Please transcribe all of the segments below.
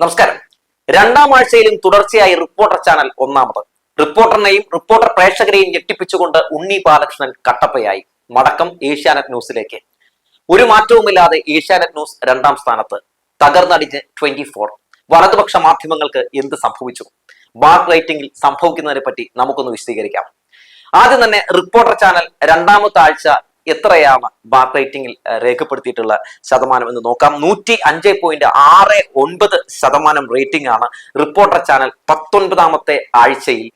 നമസ്കാരം. രണ്ടാം ആഴ്ചയിലും തുടർച്ചയായി റിപ്പോർട്ടർ ചാനൽ ഒന്നാമത്. റിപ്പോർട്ടറിനെയും റിപ്പോർട്ടർ പ്രേക്ഷകരെയും ഞെട്ടിപ്പിച്ചുകൊണ്ട് ഉണ്ണി ബാലകൃഷ്ണൻ കട്ടപ്പയായി. മടക്കം ഏഷ്യാനെറ്റ് ന്യൂസിലേക്ക്. ഒരു മാറ്റവുമില്ലാതെ ഏഷ്യാനെറ്റ് ന്യൂസ് രണ്ടാം സ്ഥാനത്ത്. തകർന്നടിഞ്ഞ് ട്വന്റി ഫോർ. വലതുപക്ഷ മാധ്യമങ്ങൾക്ക് എന്ത് സംഭവിച്ചു? ബാക്ക് ലൈറ്റിംഗിൽ സംഭവിക്കുന്നതിനെ പറ്റി നമുക്കൊന്ന് വിശദീകരിക്കാം. ആദ്യം തന്നെ റിപ്പോർട്ടർ ചാനൽ രണ്ടാമത്തെ ആഴ്ച എത്രയാണ് ബാർ റേറ്റിംഗിൽ രേഖപ്പെടുത്തിയിട്ടുള്ള ശതമാനം എന്ന് നോക്കാം. നൂറ്റി അഞ്ച് പോയിന്റ് ആറ് ഒൻപത് ശതമാനം റേറ്റിംഗ് ആണ് റിപ്പോർട്ടർ ചാനൽ പത്തൊൻപതാമത്തെ ആഴ്ചയിൽ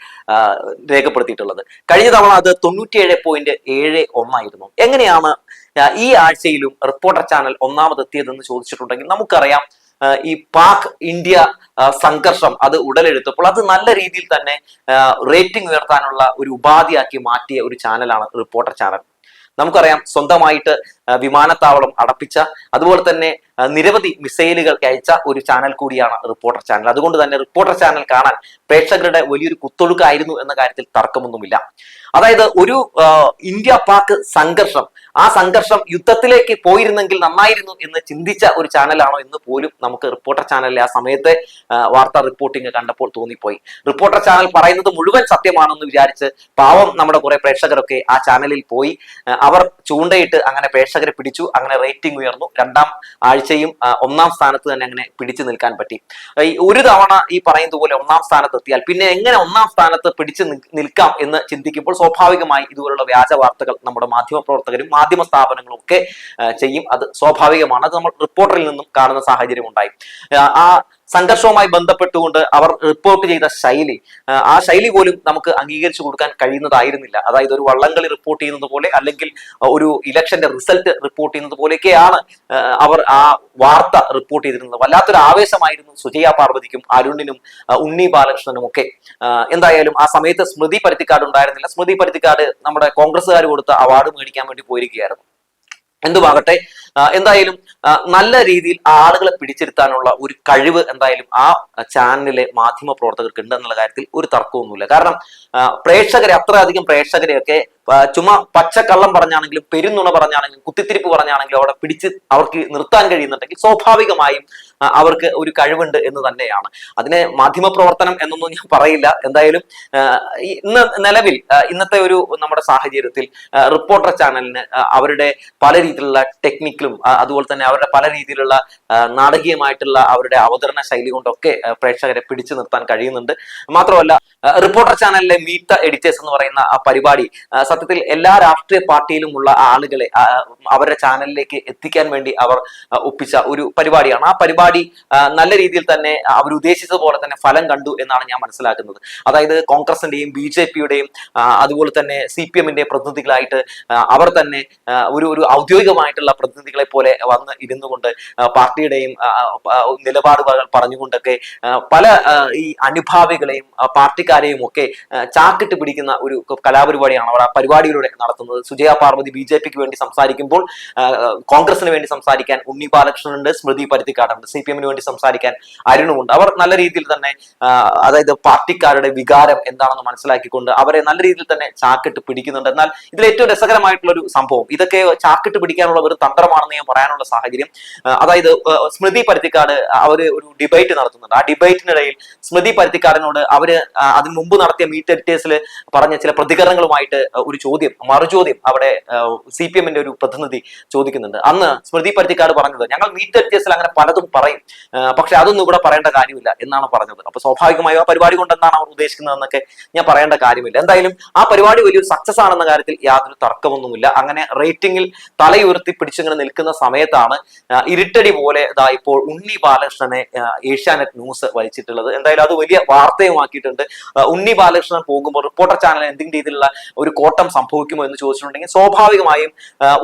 രേഖപ്പെടുത്തിയിട്ടുള്ളത്. കഴിഞ്ഞ തവണ അത് തൊണ്ണൂറ്റിയേഴ് പോയിന്റ് ഏഴ് ഒന്നായിരുന്നു. എങ്ങനെയാണ് ഈ ആഴ്ചയിലും റിപ്പോർട്ടർ ചാനൽ ഒന്നാമതെത്തിയതെന്ന് ചോദിച്ചിട്ടുണ്ടെങ്കിൽ നമുക്കറിയാം ഈ പാക് ഇന്ത്യ സംഘർഷം അത് ഉടലെടുത്തപ്പോൾ അത് നല്ല രീതിയിൽ തന്നെ റേറ്റിംഗ് ഉയർത്താനുള്ള ഒരു ഉപാധിയാക്കി മാറ്റിയ ഒരു ചാനലാണ് റിപ്പോർട്ടർ ചാനൽ. നമുക്കറിയാം സ്വന്തമായിട്ട് വിമാനത്താവളം അടപ്പിച്ച അതുപോലെ തന്നെ നിരവധി മിസൈലുകൾ അയച്ച ഒരു ചാനൽ കൂടിയാണ് റിപ്പോർട്ടർ ചാനൽ. അതുകൊണ്ട് തന്നെ റിപ്പോർട്ടർ ചാനൽ കാണാൻ പ്രേക്ഷകരുടെ വലിയൊരു കുത്തൊഴുക്കായിരുന്നു എന്ന കാര്യത്തിൽ തർക്കമൊന്നുമില്ല. അതായത് ഒരു ഇന്ത്യ പാക് സംഘർഷം ആ സംഘർഷം യുദ്ധത്തിലേക്ക് പോയിരുന്നെങ്കിൽ നന്നായിരുന്നു എന്ന് ചിന്തിച്ച ഒരു ചാനലാണോ എന്ന് പോലും നമുക്ക് റിപ്പോർട്ടർ ചാനലിലെ ആ സമയത്തെ വാർത്താ റിപ്പോർട്ടിംഗ് കണ്ടപ്പോൾ തോന്നിപ്പോയി. റിപ്പോർട്ടർ ചാനൽ പറയുന്നത് മുഴുവൻ സത്യമാണെന്ന് വിചാരിച്ച് പാവം നമ്മുടെ കുറെ പ്രേക്ഷകരൊക്കെ ആ ചാനലിൽ പോയി. അവർ ചൂണ്ടയിട്ട് അങ്ങനെ പ്രേക്ഷകരെ പിടിച്ചു അങ്ങനെ റേറ്റിംഗ് ഉയർന്നു. രണ്ടാം ആഴ്ചയും ഒന്നാം സ്ഥാനത്ത് തന്നെ അങ്ങനെ പിടിച്ചു നിൽക്കാൻ പറ്റി. ഒരു തവണ ഈ പറയുന്നത് പോലെ ഒന്നാം സ്ഥാനത്ത് എത്തിയാൽ പിന്നെ എങ്ങനെ ഒന്നാം സ്ഥാനത്ത് പിടിച്ചു നിൽക്കാം എന്ന് ചിന്തിക്കുമ്പോൾ സ്വാഭാവികമായി ഇതുപോലുള്ള വ്യാജ വാർത്തകൾ നമ്മുടെ മാധ്യമ പ്രവർത്തകരും മാധ്യമ സ്ഥാപനങ്ങളും ഒക്കെ ചെയ്യും. അത് സ്വാഭാവികമാണ്. അത് നമ്മൾ റിപ്പോർട്ടറിൽ നിന്നും കാണുന്ന സാഹചര്യം ഉണ്ടായി. ആ, സംഘർഷവുമായി ബന്ധപ്പെട്ടുകൊണ്ട് അവർ റിപ്പോർട്ട് ചെയ്ത ശൈലി ആ, ശൈലി പോലും നമുക്ക് അംഗീകരിച്ചു കൊടുക്കാൻ കഴിയുന്നതായിരുന്നില്ല. അതായത് ഒരു വള്ളംകളി റിപ്പോർട്ട് ചെയ്യുന്നത് പോലെ അല്ലെങ്കിൽ ഒരു ഇലക്ഷന്റെ റിസൾട്ട് റിപ്പോർട്ട് ചെയ്യുന്നത് പോലെയൊക്കെയാണ് അവർ ആ വാർത്ത റിപ്പോർട്ട് ചെയ്തിരുന്നത്. വല്ലാത്തൊരു ആവേശമായിരുന്നു സുജയ പാർവതിക്കും അരുണിനും ഉണ്ണി ബാലകൃഷ്ണനും ഒക്കെ. എന്തായാലും ആ സമയത്ത് സ്മൃതി പരുത്തിക്കാട് ഉണ്ടായിരുന്നില്ല. സ്മൃതി പരുത്തിക്കാട് നമ്മുടെ കോൺഗ്രസ്സുകാർ കൊടുത്ത അവാർഡ് മേടിക്കാൻ വേണ്ടി പോയിരിക്കുകയായിരുന്നു. എന്തുമാകട്ടെ എന്തായാലും നല്ല രീതിയിൽ ആളുകളെ പിടിച്ചിരുത്താനുള്ള ഒരു കഴിവ് എന്തായാലും ആ ചാനലിലെ മാധ്യമ പ്രവർത്തകർക്ക് ഉണ്ട് എന്നുള്ള കാര്യത്തിൽ ഒരു തർക്കമൊന്നുമില്ല. കാരണം പ്രേക്ഷകരെ അത്രയധികം പ്രേക്ഷകരെയൊക്കെ ചുമ പച്ചക്കള്ളം പറഞ്ഞാണെങ്കിലും പെരുന്നുണ പറഞ്ഞാണെങ്കിലും കുത്തിത്തിരിപ്പ് പറഞ്ഞാണെങ്കിലും അവിടെ പിടിച്ച് അവർക്ക് നിർത്താൻ കഴിയുന്നുണ്ടെങ്കിൽ സ്വാഭാവികമായും അവർക്ക് ഒരു കഴിവുണ്ട് എന്ന് തന്നെയാണ്. അതിനെ മാധ്യമ പ്രവർത്തനം എന്നൊന്നും ഞാൻ പറയില്ല. എന്തായാലും ഇന്ന് നിലവിൽ ഇന്നത്തെ ഒരു നമ്മുടെ സാഹചര്യത്തിൽ റിപ്പോർട്ടർ ചാനലിന് അവരുടെ പല രീതിയിലുള്ള ടെക്നിക്കിലും അതുപോലെ തന്നെ അവരുടെ പല രീതിയിലുള്ള നാടകീയമായിട്ടുള്ള അവരുടെ അവതരണ ശൈലി കൊണ്ടൊക്കെ പ്രേക്ഷകരെ പിടിച്ചു നിർത്താൻ കഴിയുന്നുണ്ട്. മാത്രമല്ല റിപ്പോർട്ടർ ചാനലിലെ മീറ്റ് ദ എഡിറ്റേഴ്സ് എന്ന് പറയുന്ന പരിപാടി സത്യത്തിൽ എല്ലാ രാഷ്ട്രീയ പാർട്ടിയിലുമുള്ള ആളുകളെ അവരുടെ ചാനലിലേക്ക് എത്തിക്കാൻ വേണ്ടി അവർ ഒപ്പിച്ച ഒരു പരിപാടിയാണ്. ആ പരിപാടി നല്ല രീതിയിൽ തന്നെ അവർ ഉദ്ദേശിച്ചതുപോലെ തന്നെ ഫലം കണ്ടു എന്നാണ് ഞാൻ മനസ്സിലാക്കുന്നത്. അതായത് കോൺഗ്രസിന്റെയും ബി ജെ പിയുടെയും അതുപോലെ തന്നെ സി പി എമ്മിന്റെ പ്രതിനിധികളായിട്ട് അവർ തന്നെ ഒരു ഒരു ഔദ്യോഗികമായിട്ടുള്ള പ്രതിനിധികളെ പോലെ വന്ന് ഇരുന്നു കൊണ്ട് പാർട്ടിയുടെയും നിലപാടുകൾ പറഞ്ഞുകൊണ്ടൊക്കെ പല ഈ അനുഭാവികളെയും പാർട്ടിക്കാരെയും ഒക്കെ ചാക്കിട്ട് പിടിക്കുന്ന ഒരു കലാപരിപാടിയാണ് അവർ ആ പരിപാടിയിലൂടെ നടത്തുന്നത്. സുജയ പാർവതി ബി ജെ പിക്ക് വേണ്ടി സംസാരിക്കുമ്പോൾ കോൺഗ്രസിന് വേണ്ടി സംസാരിക്കാൻ ഉണ്ണി ബാലകൃഷ്ണനുണ്ട് സ്മൃതി പരുത്തിക്കാടുണ്ട് സി പി എമ്മിന് വേണ്ടി സംസാരിക്കാൻ അരുണുമുണ്ട് അവർ നല്ല രീതിയിൽ തന്നെ അതായത് പാർട്ടിക്കാരുടെ വികാരം എന്താണെന്ന് മനസ്സിലാക്കിക്കൊണ്ട് അവരെ നല്ല രീതിയിൽ തന്നെ ചാക്കിട്ട് പിടിക്കുന്നുണ്ട്. എന്നാൽ ഇതിൽ ഏറ്റവും രസകരമായിട്ടുള്ള ഒരു സംഭവം ഇതൊക്കെ ചാക്കിട്ട് പിടിക്കാനുള്ള ഒരു തന്ത്രമാണെന്ന് ഞാൻ പറയാനുള്ള സാഹചര്യം അതായത് സ്മൃതി പരുത്തിക്കാട് അവർ ഒരു ഡിബേറ്റ് നടത്തുന്നുണ്ട്. ആ ഡിബേറ്റിനിടയിൽ സ്മൃതി പരുത്തിക്കാടിനോട് അവർ അതിന് മുമ്പ് നടത്തിയ മീറ്റ് എഡിറ്റേഴ്സിൽ പറഞ്ഞ ചില പ്രതികരണങ്ങളുമായിട്ട് ഒരു ചോദ്യം മറുചോദ്യം അവിടെ സി പി എമ്മിന്റെ ഒരു പ്രതിനിധി ചോദിക്കുന്നുണ്ട്. അന്ന് സ്മൃതി പരുത്തിക്കാട് പറഞ്ഞത് ഞങ്ങൾ മീറ്റ് എഡിറ്റേഴ്സിൽ അങ്ങനെ പലതും പറയും പക്ഷെ അതൊന്നും ഇവിടെ പറയേണ്ട കാര്യമില്ല എന്നാണ് പറഞ്ഞത്. അപ്പൊ സ്വാഭാവികമായും ആ പരിപാടി കൊണ്ട് എന്താണ് അവർ ഉദ്ദേശിക്കുന്നതെന്നൊക്കെ ഞാൻ പറയേണ്ട കാര്യമില്ല. എന്തായാലും ആ പരിപാടി വലിയൊരു സക്സസ് ആണെന്ന കാര്യത്തിൽ യാതൊരു തർക്കമൊന്നുമില്ല. അങ്ങനെ റേറ്റിംഗിൽ തലയുയർത്തി പിടിച്ചിങ്ങനെ നിൽക്കുന്ന സമയത്താണ് ഇരുട്ടടി പോലെ ഇതാ ഇപ്പോൾ ഉണ്ണി ബാലകൃഷ്ണനെ ഏഷ്യാനെറ്റ് ന്യൂസ് വഹിച്ചിട്ടുള്ളത് എന്തായാലും അത് വലിയ വാർത്തയുമാക്കിയിട്ടുണ്ട്. ഉണ്ണി ബാലകൃഷ്ണൻ പോകുമ്പോൾ റിപ്പോർട്ടർ ചാനൽ എന്തെങ്കിലും രീതിയിലുള്ള ഒരു കോട്ടം സംഭവിക്കുമോ എന്ന് ചോദിച്ചിട്ടുണ്ടെങ്കിൽ സ്വാഭാവികമായും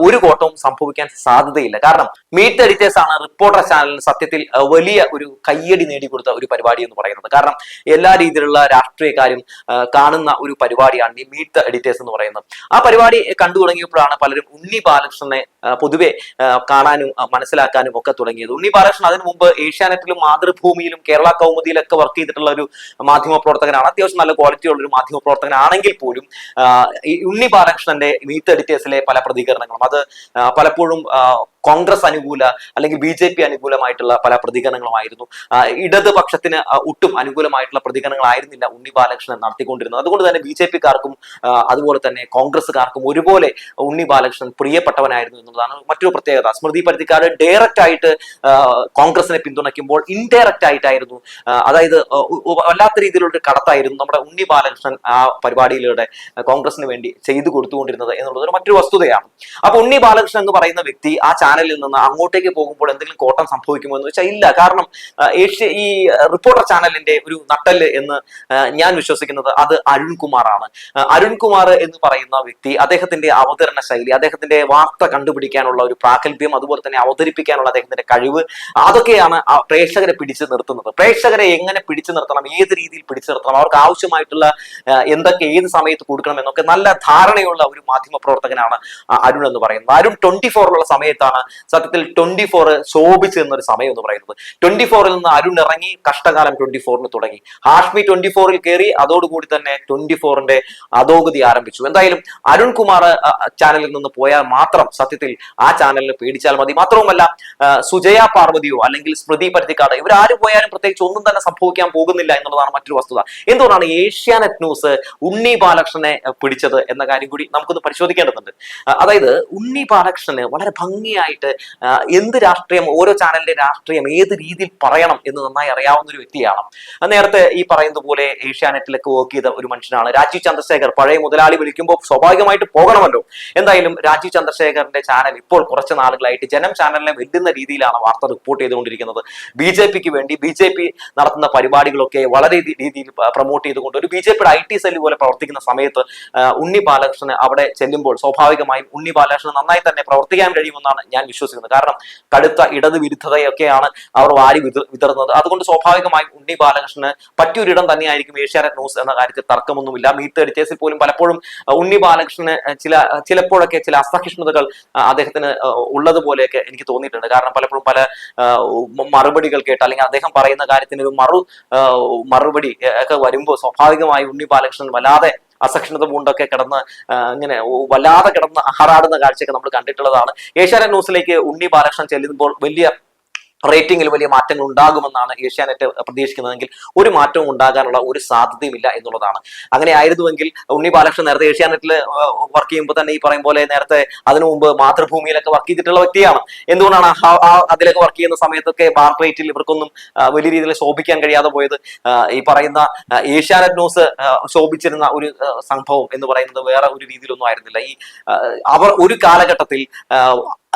ഒരു കോട്ടവും സംഭവിക്കാൻ സാധ്യതയില്ല. കാരണം മീറ്റ് എഡിറ്റേഴ്സ് ആണ് റിപ്പോർട്ടർ ചാനലിന് സത്യത്തിൽ വലിയ ഒരു കയ്യടി നേടിക്കൊടുത്ത ഒരു പരിപാടി എന്ന് പറയുന്നത്. കാരണം എല്ലാ രീതിയിലുള്ള രാഷ്ട്രീയക്കാരും കാണുന്ന ഒരു പരിപാടിയാണ് ഈ മീറ്റ് എഡിറ്റേഴ്സ് എന്ന് പറയുന്നത്. ആ പരിപാടി കണ്ടു തുടങ്ങിയപ്പോഴാണ് പലരും ഉണ്ണി ബാലകൃഷ്ണനെ പൊതുവെ കാണാനും മനസ്സിലാക്കാനും ഒക്കെ തുടങ്ങിയത്. ഉണ്ണി ബാലകൃഷ്ണൻ അതിനു മുമ്പ് ഏഷ്യാനെറ്റിലും മാതൃഭൂമിയിലും കേരള കൗമുദിയിലൊക്കെ വർക്ക് ചെയ്തിട്ടുള്ള ഒരു മാധ്യമ പ്രവർത്തകനാണ്. അത്യാവശ്യം നല്ല ക്വാളിറ്റി ഉള്ള ഒരു മാധ്യമ പ്രവർത്തകനാണെങ്കിൽ പോലും ഈ ഉണ്ണി ബാലകൃഷ്ണന്റെ മീറ്റ് എഡിറ്റേഴ്സിലെ പല പ്രതികരണങ്ങളും അത് പലപ്പോഴും കോൺഗ്രസ് അനുകൂല അല്ലെങ്കിൽ ബി ജെ പി അനുകൂലമായിട്ടുള്ള പല പ്രതികരണങ്ങളുമായിരുന്നു. ഇടതുപക്ഷത്തിന് ഒട്ടും അനുകൂലമായിട്ടുള്ള പ്രതികരണങ്ങളായിരുന്നില്ല ഉണ്ണി ബാലകൃഷ്ണൻ നടത്തിക്കൊണ്ടിരുന്നത്. അതുകൊണ്ട് തന്നെ ബി ജെ പിക്കാർക്കും അതുപോലെ തന്നെ കോൺഗ്രസ്സുകാർക്കും ഒരുപോലെ ഉണ്ണി ബാലകൃഷ്ണൻ പ്രിയപ്പെട്ടവനായിരുന്നു എന്നുള്ളതാണ് മറ്റൊരു പ്രത്യേകത. സ്മൃതി പരുത്തിക്കാട് ഡയറക്റ്റ് ആയിട്ട് കോൺഗ്രസിനെ പിന്തുണയ്ക്കുമ്പോൾ ഇൻഡയറക്റ്റ് ആയിട്ടായിരുന്നു അതായത് വല്ലാത്ത രീതിയിലുള്ള കടത്തായിരുന്നു നമ്മുടെ ഉണ്ണി ബാലകൃഷ്ണൻ ആ പരിപാടിയിലൂടെ കോൺഗ്രസിന് വേണ്ടി ചെയ്തു കൊടുത്തുകൊണ്ടിരുന്നത് എന്നുള്ളത് മറ്റൊരു വസ്തുതയാണ്. അപ്പൊ ഉണ്ണി ബാലകൃഷ്ണൻ എന്ന് പറയുന്ന വ്യക്തി ആ ചാനലിൽ നിന്ന് അങ്ങോട്ടേക്ക് പോകുമ്പോൾ എന്തെങ്കിലും കോട്ടം സംഭവിക്കുമോ എന്ന് വെച്ചാൽ ഇല്ല. കാരണം ഏഷ്യ ഈ റിപ്പോർട്ടർ ചാനലിന്റെ ഒരു നട്ടൽ എന്ന് ഞാൻ വിശ്വസിക്കുന്നത് അത് അരുൺകുമാറാണ്. അരുൺകുമാർ എന്ന് പറയുന്ന വ്യക്തി അദ്ദേഹത്തിന്റെ അവതരണ ശൈലി അദ്ദേഹത്തിന്റെ വാർത്ത കണ്ടുപിടിക്കാനുള്ള ഒരു പ്രാഗൽഭ്യം അതുപോലെ തന്നെ അവതരിപ്പിക്കാനുള്ള അദ്ദേഹത്തിന്റെ കഴിവ് അതൊക്കെയാണ് പ്രേക്ഷകരെ പിടിച്ചു നിർത്തുന്നത്. പ്രേക്ഷകരെ എങ്ങനെ പിടിച്ചു നിർത്തണം ഏത് രീതിയിൽ പിടിച്ചു നിർത്തണം അവർക്ക് ആവശ്യമായിട്ടുള്ള എന്തൊക്കെ ഏത് സമയത്ത് കൊടുക്കണം എന്നൊക്കെ നല്ല ധാരണയുള്ള ഒരു മാധ്യമ പ്രവർത്തകനാണ് അരുൺ എന്ന് പറയുന്നത്. അരുൺ ട്വന്റി ഫോറിലുള്ള സമയത്താണ് സത്യത്തിൽ ട്വന്റി ഫോർ ശോഭിച്ചു എന്നൊരു സമയം എന്ന് പറയുന്നത്. ട്വന്റി ഫോറിൽ നിന്ന് അരുൺ ഇറങ്ങി കഷ്ടകാലം ട്വന്റി ഫോറിന് തുടങ്ങി. ഹാഷ്മി ട്വന്റി ഫോറിൽ കയറി അതോടുകൂടി തന്നെ ട്വന്റി ഫോറിന്റെ അധോഗതി ആരംഭിച്ചു. എന്തായാലും അരുൺ കുമാർ ചാനലിൽ നിന്ന് പോയാൽ മാത്രം സത്യത്തിൽ ആ ചാനലിന് പേടിച്ചാൽ മതി. മാത്രവുമല്ല സുജയ പാർവതിയോ അല്ലെങ്കിൽ സ്മൃതി പരുത്തിക്കാട് ഇവരാര് പോയാലും പ്രത്യേകിച്ച് ഒന്നും തന്നെ സംഭവിക്കാൻ പോകുന്നില്ല എന്നുള്ളതാണ് മറ്റൊരു വസ്തുത. എന്തുകൊണ്ടാണ് ഏഷ്യാനെറ്റ് ന്യൂസ് ഉണ്ണി ബാലകൃഷ്ണനെ പിടിച്ചത് എന്ന കാര്യം കൂടി നമുക്കൊന്ന് പരിശോധിക്കേണ്ടതുണ്ട്. അതായത് ഉണ്ണി ബാലകൃഷ്ണന് വളരെ ഭംഗിയായിട്ട് എന്ത് രാഷ്ട്രീയം ഓരോ ചാനലിന്റെ രാഷ്ട്രീയം ഏത് രീതിയിൽ പറയണം എന്ന് നന്നായി അറിയാവുന്ന ഒരു വ്യക്തിയാണ് നേരത്തെ ഈ പറയുന്നത് പോലെ ഏഷ്യാനെറ്റിലൊക്കെ വർക്ക് ചെയ്ത ഒരു മനുഷ്യനാണ് രാജീവ് ചന്ദ്രശേഖർ. പഴയ മുതലാളി വിളിക്കുമ്പോൾ സ്വാഭാവികമായിട്ട് പോകണമല്ലോ. എന്തായാലും രാജീവ് ചന്ദ്രശേഖറിന്റെ ചാനൽ ഇപ്പോൾ കുറച്ച് നാളുകളായിട്ട് ജനം ചാനലിനെ വെല്ലുന്ന രീതിയിലാണ് വാർത്ത റിപ്പോർട്ട് ചെയ്തുകൊണ്ടിരിക്കുന്നത്. ബി ജെ പിക്ക് വേണ്ടി ബി ജെ പി നടത്തുന്ന പരിപാടികളൊക്കെ വളരെ രീതിയിൽ പ്രൊമോട്ട് ചെയ്തുകൊണ്ട് ഒരു ബി ജെ പിയുടെ ഐ ടി സെല്ല് പോലെ പ്രവർത്തിക്കുന്ന സമയത്ത് ഉണ്ണി ബാലകൃഷ്ണൻ അവിടെ ചെല്ലുമ്പോൾ സ്വാഭാവികമായും ഉണ്ണി ബാലകൃഷ്ണൻ നന്നായി തന്നെ പ്രവർത്തിക്കാൻ കഴിയുമെന്നാണ് ഞാൻ വിശ്വസിക്കുന്നത്. കാരണം കടുത്ത ഇടത് വിരുദ്ധതയൊക്കെയാണ് അവർ വാരി വിതറുന്നത്. അതുകൊണ്ട് സ്വാഭാവികമായും ഉണ്ണി ബാലകൃഷ്ണന് പറ്റിയൊരിടം തന്നെയായിരിക്കും ഏഷ്യാനെറ്റ് ന്യൂസ് എന്ന കാര്യത്തിൽ തർക്കമൊന്നുമില്ല. മീറ്റ് എഡിറ്റേഴ്സിൽ പോലും പലപ്പോഴും ഉണ്ണി ബാലകൃഷ്ണന് ചില ചിലപ്പോഴൊക്കെ ചില അസഹിഷ്ണുതകൾ അദ്ദേഹത്തിന് ഉള്ളതുപോലെയൊക്കെ എനിക്ക് തോന്നിയിട്ടുണ്ട്. കാരണം പലപ്പോഴും പല മറുപടികൾ കേട്ട് അല്ലെങ്കിൽ അദ്ദേഹം പറയുന്ന കാര്യത്തിന് ഒരു മറു മറുപടി ഒക്കെ വരുമ്പോൾ സ്വാഭാവികമായി ഉണ്ണി ബാലകൃഷ്ണൻ വല്ലാതെ അസഹിഷ്ണുത പൂണ്ടൊക്കെ കിടന്ന് ഇങ്ങനെ വല്ലാതെ കിടന്ന് അഹറാടുന്ന കാഴ്ചയൊക്കെ നമ്മൾ കണ്ടിട്ടുള്ളതാണ്. ഏഷ്യാനെറ്റ് ന്യൂസിലേക്ക് ഉണ്ണി ബാലകൃഷ്ണൻ ചെല്ലുമ്പോൾ വലിയ റേറ്റിംഗിൽ വലിയ മാറ്റങ്ങൾ ഉണ്ടാകുമെന്നാണ് ഏഷ്യാനെറ്റ് പ്രതീക്ഷിക്കുന്നതെങ്കിൽ ഒരു മാറ്റവും ഉണ്ടാകാനുള്ള ഒരു സാധ്യതയുമില്ല എന്നുള്ളതാണ്. അങ്ങനെ ആയിരുന്നുവെങ്കിൽ ഉണ്ണി ബാലകൃഷ്ണൻ നേരത്തെ ഏഷ്യാനെറ്റിൽ വർക്ക് ചെയ്യുമ്പോൾ തന്നെ ഈ പറയും പോലെ നേരത്തെ അതിനു മുമ്പ് മാതൃഭൂമിയിലൊക്കെ വർക്ക് ചെയ്തിട്ടുള്ള വ്യക്തിയാണ്. എന്തുകൊണ്ടാണ് അതിലൊക്കെ വർക്ക് ചെയ്യുന്ന സമയത്തൊക്കെ ബാർ റേറ്റിൽ ഇവർക്കൊന്നും വലിയ രീതിയിൽ ശോഭിക്കാൻ കഴിയാതെ പോയത്? ഈ പറയുന്ന ഏഷ്യാനെറ്റ് ന്യൂസ് ശോഭിച്ചിരുന്ന ഒരു സംഭവം എന്ന് പറയുന്നത് വേറെ ഒരു രീതിയിലൊന്നും ആയിരുന്നില്ല. ഈ അവർ ഒരു കാലഘട്ടത്തിൽ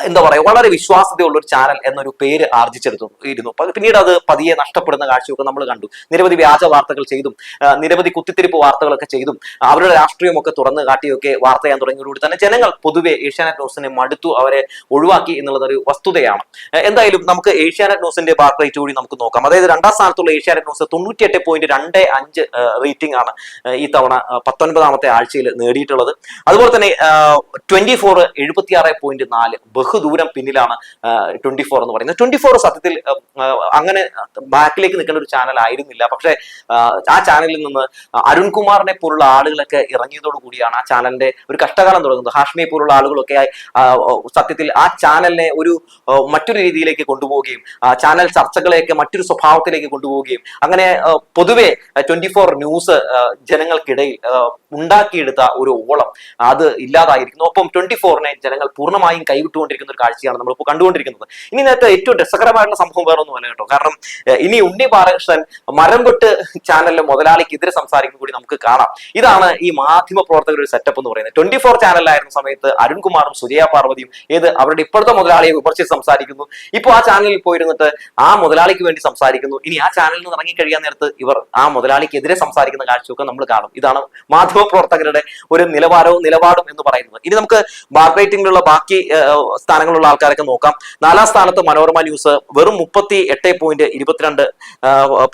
എന്താ പറയാ വളരെ വിശ്വാസ്യതയുള്ള ഒരു ചാനൽ എന്നൊരു പേര് ആർജിച്ചെടുത്തു ഇരുന്നു. പിന്നീട് അത് പതിയെ നഷ്ടപ്പെടുന്ന കാഴ്ചയൊക്കെ നമ്മൾ കണ്ടു. നിരവധി വ്യാജ വാർത്തകൾ ചെയ്തും നിരവധി കുത്തിത്തിരിപ്പ് വാർത്തകളൊക്കെ ചെയ്തും അവരുടെ രാഷ്ട്രീയമൊക്കെ തുറന്നു കാട്ടിയൊക്കെ വാർത്ത ചെയ്യാൻ തുടങ്ങിയതോടുകൂടി തന്നെ ജനങ്ങൾ പൊതുവെ ഏഷ്യാനെറ്റ് ന്യൂസിനെ മടുത്തു അവരെ ഒഴിവാക്കി എന്നുള്ളതൊരു വസ്തുതയാണ്. എന്തായാലും നമുക്ക് ഏഷ്യാനെറ്റ് ന്യൂസിന്റെ ബാക്ക് റേറ്റ് കൂടി നമുക്ക് നോക്കാം. അതായത് രണ്ടാം സ്ഥാനത്തുള്ള ഏഷ്യാനെറ്റ് ന്യൂസ് തൊണ്ണൂറ്റിയെട്ട് പോയിന്റ് രണ്ട് അഞ്ച് റേറ്റിംഗ് ആണ് ഈ തവണ പത്തൊൻപതാമത്തെ ആഴ്ചയിൽ നേടിയിട്ടുള്ളത്. അതുപോലെ തന്നെ ട്വന്റി ഫോർ എഴുപത്തിയാറ് പോയിന്റ് നാല് ബഹുദൂരം പിന്നിലാണ് ട്വന്റി ഫോർ എന്ന് പറയുന്നത്. ട്വന്റി ഫോർ സത്യത്തിൽ അങ്ങനെ ബാക്കിലേക്ക് നിൽക്കേണ്ട ഒരു ചാനൽ ആയിരുന്നില്ല. പക്ഷേ ആ, ചാനലിൽ നിന്ന് അരുൺകുമാറിനെ പോലുള്ള ആളുകളൊക്കെ ഇറങ്ങിയതോടു കൂടിയാണ് ആ ചാനലിന്റെ ഒരു കഷ്ടകാലം തുടങ്ങുന്നത്. ഹാഷ്മിയെ പോലുള്ള ആളുകളൊക്കെ സത്യത്തിൽ ആ ചാനലിനെ ഒരു മറ്റൊരു രീതിയിലേക്ക് കൊണ്ടുപോവുകയും ചാനൽ ചർച്ചകളെയൊക്കെ മറ്റൊരു സ്വഭാവത്തിലേക്ക് കൊണ്ടുപോവുകയും അങ്ങനെ പൊതുവെ ട്വന്റി ഫോർ ന്യൂസ് ജനങ്ങൾക്കിടയിൽ ഉണ്ടാക്കിയെടുത്ത ഒരു ഓളം അത് ഇല്ലാതായിരിക്കുന്നു. ഒപ്പം ട്വന്റി ഫോറിനെ ജനങ്ങൾ പൂർണമായും കൈവിട്ടുകൊണ്ടിരിക്കുന്ന. ഒരു കാഴ്ചയാണ് നമ്മളിപ്പോൾ കണ്ടുകൊണ്ടിരിക്കുന്നത്. ഇനി നേരത്തെ ഏറ്റവും രസകരമായിട്ടുള്ള സംഭവം വേറെ ഒന്നുമല്ല കേട്ടോ. കാരണം ഇനി ഉണ്ണി ബാലകൃഷ്ണൻ മരം വെട്ട് ചാനലിലെ മുതലാളിക്കെതിരെ സംസാരിക്കുന്ന കൂടി നമുക്ക് കാണാം. ഇതാണ് ഈ മാധ്യമ പ്രവർത്തകരുടെ ഒരു സെറ്റപ്പ് എന്ന് പറയുന്നത്. ട്വന്റി ഫോർ ചാനലിലായിരുന്ന സമയത്ത് അരുൺകുമാറും സുജയ പാർവതിയും ഏത് അവരുടെ ഇപ്പോഴത്തെ മുതലാളിയെ വിമർശിച്ച് സംസാരിക്കുന്നു. ഇപ്പോൾ ആ ചാനലിൽ പോയിരുന്നിട്ട് ആ മുതലാളിക്ക് വേണ്ടി സംസാരിക്കുന്നു. ഇനി ആ ചാനലിൽ നിന്ന് ഇറങ്ങി കഴിയാൻ നേരത്ത് ഇവർ ആ മുതലാളിക്കെതിരെ സംസാരിക്കുന്ന കാഴ്ചയൊക്കെ നമ്മൾ കാണും. ഇതാണ് മാധ്യമ പ്രവർത്തകരുടെ ഒരു നിലവാരവും നിലപാടും എന്ന് പറയുന്നത്. ഇനി നമുക്ക് മാർക്കറ്റിംഗിലുള്ള ബാക്കി സ്ഥാനങ്ങളുള്ള ആൾക്കാരൊക്കെ നോക്കാം. നാലാം സ്ഥാനത്ത് മനോരമ ന്യൂസ് വെറും മുപ്പത്തി എട്ട് പോയിന്റ് ഇരുപത്തിരണ്ട്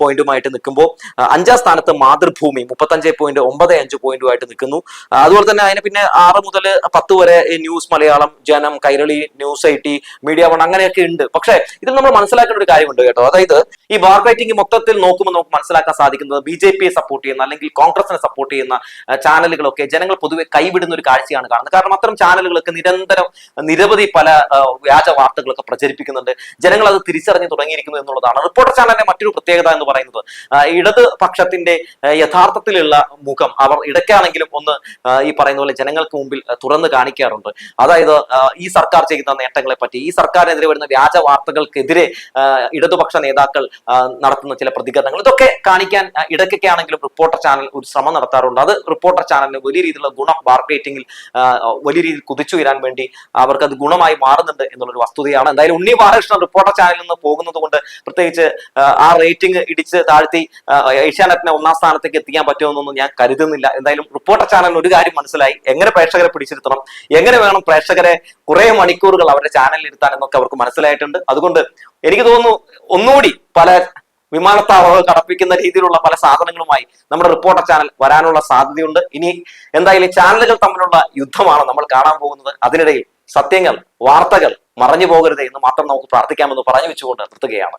പോയിന്റുമായിട്ട് നിൽക്കുമ്പോൾ അഞ്ചാം സ്ഥാനത്ത് മാതൃഭൂമി മുപ്പത്തഞ്ച് പോയിന്റ് ഒമ്പത് അഞ്ച് പോയിന്റുമായിട്ട് നിൽക്കുന്നു. അതുപോലെ തന്നെ അതിന് പിന്നെ ആറ് മുതൽ പത്ത് വരെ news Malayalam Janam Kairali news I T media one അങ്ങനെയൊക്കെ ഉണ്ട്. പക്ഷേ ഇതിൽ നമ്മൾ മനസ്സിലാക്കേണ്ട ഒരു കാര്യമുണ്ട് കേട്ടോ. അതായത് ഈ വാർ റൈറ്റിംഗ് മൊത്തത്തിൽ നോക്കുമ്പോൾ നമുക്ക് മനസ്സിലാക്കാൻ സാധിക്കുന്നത് ബി ജെ പിയെ സപ്പോർട്ട് ചെയ്യുന്ന അല്ലെങ്കിൽ കോൺഗ്രസിനെ സപ്പോർട്ട് ചെയ്യുന്ന ചാനലുകളൊക്കെ ജനങ്ങൾ പൊതുവെ കൈവിടുന്ന ഒരു കാഴ്ചയാണ് കാണുന്നത്. കാരണം അത്തരം ചാനലുകൾക്ക് നിരന്തരം നിരവധി പല വ്യാജ വാർത്തകളൊക്കെ പ്രചരിപ്പിക്കുന്നുണ്ട്. ജനങ്ങൾ അത് തിരിച്ചറിഞ്ഞു തുടങ്ങിയിരിക്കുന്നു എന്നുള്ളതാണ്. റിപ്പോർട്ടർ ചാനലിന്റെ മറ്റൊരു പ്രത്യേകത എന്ന് പറയുന്നത് ഇടത് പക്ഷത്തിന്റെ യഥാർത്ഥത്തിലുള്ള മുഖം അവർ ഇടയ്ക്കാണെങ്കിലും ഒന്ന് ഈ പറയുന്ന പോലെ ജനങ്ങൾക്ക് മുമ്പിൽ തുറന്നു കാണിക്കാറുണ്ട്. അതായത് ഈ സർക്കാർ ചെയ്യുന്ന നേട്ടങ്ങളെ പറ്റി ഈ സർക്കാരിനെതിരെ വരുന്ന വ്യാജ വാർത്തകൾക്കെതിരെ ഇടതുപക്ഷ നേതാക്കൾ നടത്തുന്ന ചില പ്രതികരണങ്ങൾ ഇതൊക്കെ കാണിക്കാൻ ഇടയ്ക്കൊക്കെ ആണെങ്കിലും റിപ്പോർട്ടർ ചാനൽ ഒരു ശ്രമം നടത്താറുണ്ട്. അത് റിപ്പോർട്ടർ ചാനലിന് വലിയ രീതിയിലുള്ള ഗുണം മാർക്കറ്റിംഗിൽ വലിയ രീതിയിൽ കുതിച്ചുയരാൻ വേണ്ടി അവർക്ക് അത് ഗുണമായി മാറുന്നുണ്ട് എന്നുള്ളൊരു വസ്തുതയാണ്. എന്തായാലും ഉണ്ണി ബാലകൃഷ്ണൻ റിപ്പോർട്ടർ ചാനലിൽ നിന്ന് പോകുന്നത് കൊണ്ട് പ്രത്യേകിച്ച് ആ, റേറ്റിംഗ് ഇടിച്ച് താഴ്ത്തി ഏഷ്യാനെറ്റിനെ ഒന്നാം സ്ഥാനത്തേക്ക് എത്തിക്കാൻ പറ്റുമെന്നൊന്നും ഞാൻ കരുതുന്നില്ല. എന്തായാലും റിപ്പോർട്ടർ ചാനലിന് ഒരു കാര്യം മനസ്സിലായി. എങ്ങനെ പ്രേക്ഷകരെ പിടിച്ചിരുത്തണം? എങ്ങനെ വേണം പ്രേക്ഷകരെ കുറെ മണിക്കൂറുകൾ അവരുടെ ചാനലിൽ ഇരുത്താൻ എന്നൊക്കെ അവർക്ക് മനസ്സിലായിട്ടുണ്ട്. അതുകൊണ്ട് എനിക്ക് തോന്നുന്നു ഒന്നുകൂടി പല വിമാനത്താവളം കടപ്പിക്കുന്ന രീതിയിലുള്ള പല സാധനങ്ങളുമായി നമ്മുടെ റിപ്പോർട്ടർ ചാനൽ വരാനുള്ള സാധ്യതയുണ്ട്. ഇനി എന്തായാലും ചാനലുകൾ തമ്മിലുള്ള യുദ്ധമാണ് നമ്മൾ കാണാൻ പോകുന്നത്. അതിനിടയിൽ സത്യങ്ങൾ വാർത്തകൾ മറഞ്ഞു പോകരുത് എന്ന് മാത്രം നമുക്ക് പ്രാർത്ഥിക്കാമെന്ന് പറഞ്ഞു വെച്ചുകൊണ്ട് നിർത്തുകയാണ്.